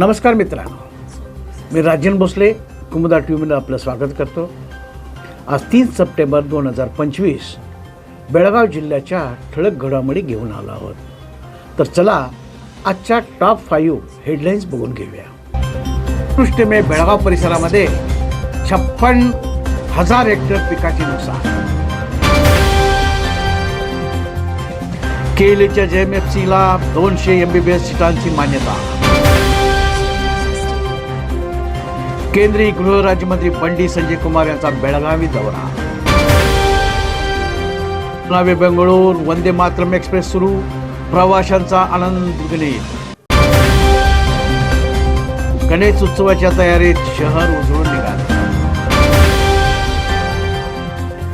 नमस्कार मित्रांनो. मी राजन भोसले कुमुदा टी व्हीमध्ये आपलं स्वागत करतो. आज तीन सप्टेंबर दोन हजार पंचवीस बेळगाव जिल्ह्याच्या ठळक घडामोडी घेऊन आलो आहोत. तर चला आजच्या टॉप फाईव्ह हेडलाईन्स बघून घेऊया. दृष्टीमे बेळगाव परिसरामध्ये छप्पन हजार हेक्टर पिकाचे नुकसान. केलीच्या जे एम एफ सीला दोनशे एम बी बी एस सीटांची मान्यता. केंद्रीय गृहराज्यमंत्री बंडी संजय कुमार यांचा बेळगावी दौरा. नवी बेंगळूर वंदे मातरम एक्सप्रेस सुरू. प्रवाशांचा आनंद द्विगुणित गणेश उत्सवाच्या तयारीत शहर उजळून निघाले.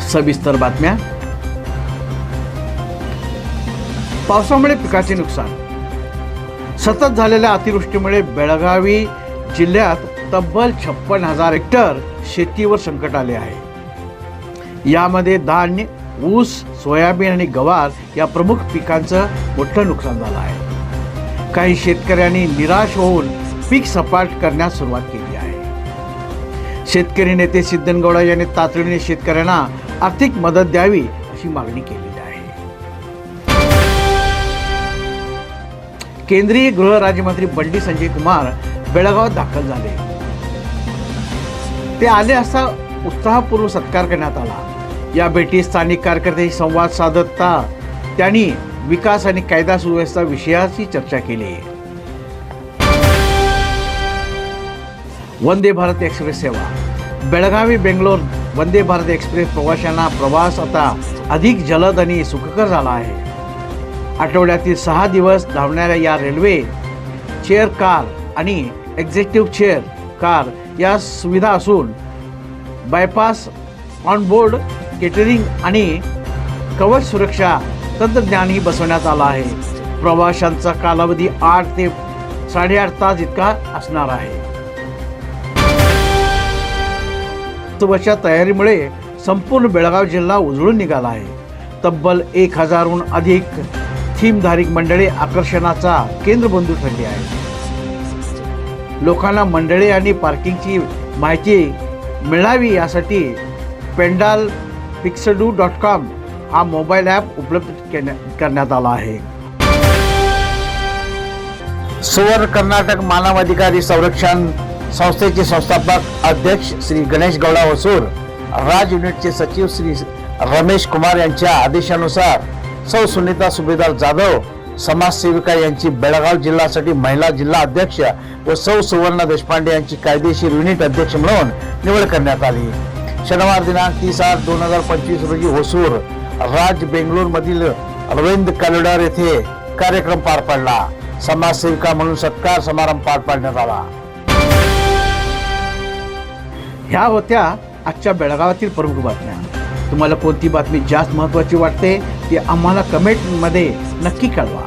सविस्तर बातम्या. पावसामुळे पिकाचे नुकसान. सतत झालेल्या अतिवृष्टीमुळे बेळगावी जिल्ह्यात तब्बल छप्पन हजार हेक्टर शेतीवर संकट आले आहे. यामध्ये धान्य ऊस सोयाबीन आणि गवार या प्रमुख पिकांचं मोठं नुकसान झालं आहे. काही शेतकऱ्यांनी निराश होऊन पीक सपाट करण्यास सुरुवात केली आहे. शेतकरी नेते सिद्धनगौडा यांनी तातडीने शेतकऱ्यांना आर्थिक मदत द्यावी अशी मागणी केलेली आहे. केंद्रीय गृह राज्यमंत्री बंडी संजय कुमार बेळगावात दाखल झाले. ते आले असता उत्साहपूर्व सत्कार करण्यात आला. या भेटीत स्थानिक कार्यकर्त्यांशी संवाद साधता त्यांनी विकास आणि कायदा सुव्यवस्था विषयाची चर्चा केली. वंदे भारत एक्सप्रेस सेवा. बेळगावी बेंगलोर वंदे भारत एक्सप्रेस प्रवाशांना प्रवास आता अधिक जलद आणि सुखकर झाला आहे. आठवड्यातील सहा दिवस धावणाऱ्या या रेल्वे चेअर कार आणि एक्झिक्युटिव्ह चेअर कार या सुविधा असून बायपास ऑनबोर्ड केटरिंग आणि कवच सुरक्षा तंत्रज्ञानही बसवण्यात आलं आहे. प्रवाशांचा कालावधी आठ ते साडेआठ तास इतका असणार आहे. वच्या तयारीमुळे संपूर्ण बेळगाव जिल्हा उजळून निघाला आहे. तब्बल एक हजारहून अधिक थीमधारिक मंडळे आकर्षणाचा केंद्रबंधू ठरली आहे लोकांना मंडळे आणि पार्किंगची माहिती मिळावी यासाठी पेंडाल पिक्सडू डॉट कॉम हा मोबाईल ॲप उपलब्ध करण्यात आला आहे. सुवर्ण कर्नाटक मानवाधिकारी संरक्षण संस्थेचे संस्थापक अध्यक्ष श्री गणेश गौडा वसूर राज युनिटचे सचिव श्री रमेश कुमार यांच्या आदेशानुसार सौ सुनीता सुभेदार जाधव समाजसेविका यांची बेळगाव जिल्ह्यासाठी महिला जिल्हा अध्यक्ष व सौ सुवर्ण देशपांडे यांची कायदेशीर युनिट अध्यक्ष म्हणून निवड करण्यात आली. शनिवार दिनांक तीस आठ दोन हजार पंचवीस रोजी होसूर राज बेंगलोर मधील अरविंद कॅलोडर येथे कार्यक्रम पार पडला. समाजसेविका म्हणून सत्कार समारंभ पार पाडण्यात आला. ह्या होत्या आजच्या बेळगावातील प्रमुख बातम्या. तुम्हाला कोणती बातमी जास्त महत्त्वाची वाटते? ते आम्हाला कमेंटमध्ये नक्की कळवा.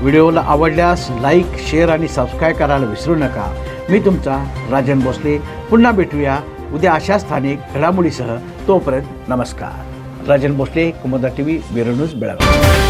व्हिडिओला आवडल्यास लाईक शेअर आणि सबस्क्राईब करायला विसरू नका. मी तुमचा राजन भोसले. पुन्हा भेटूया उद्या अशा स्थानिक घडामोडीसह. तोपर्यंत नमस्कार. राजन भोसले कुमदा टी व्ही न्यूज बेळगाव.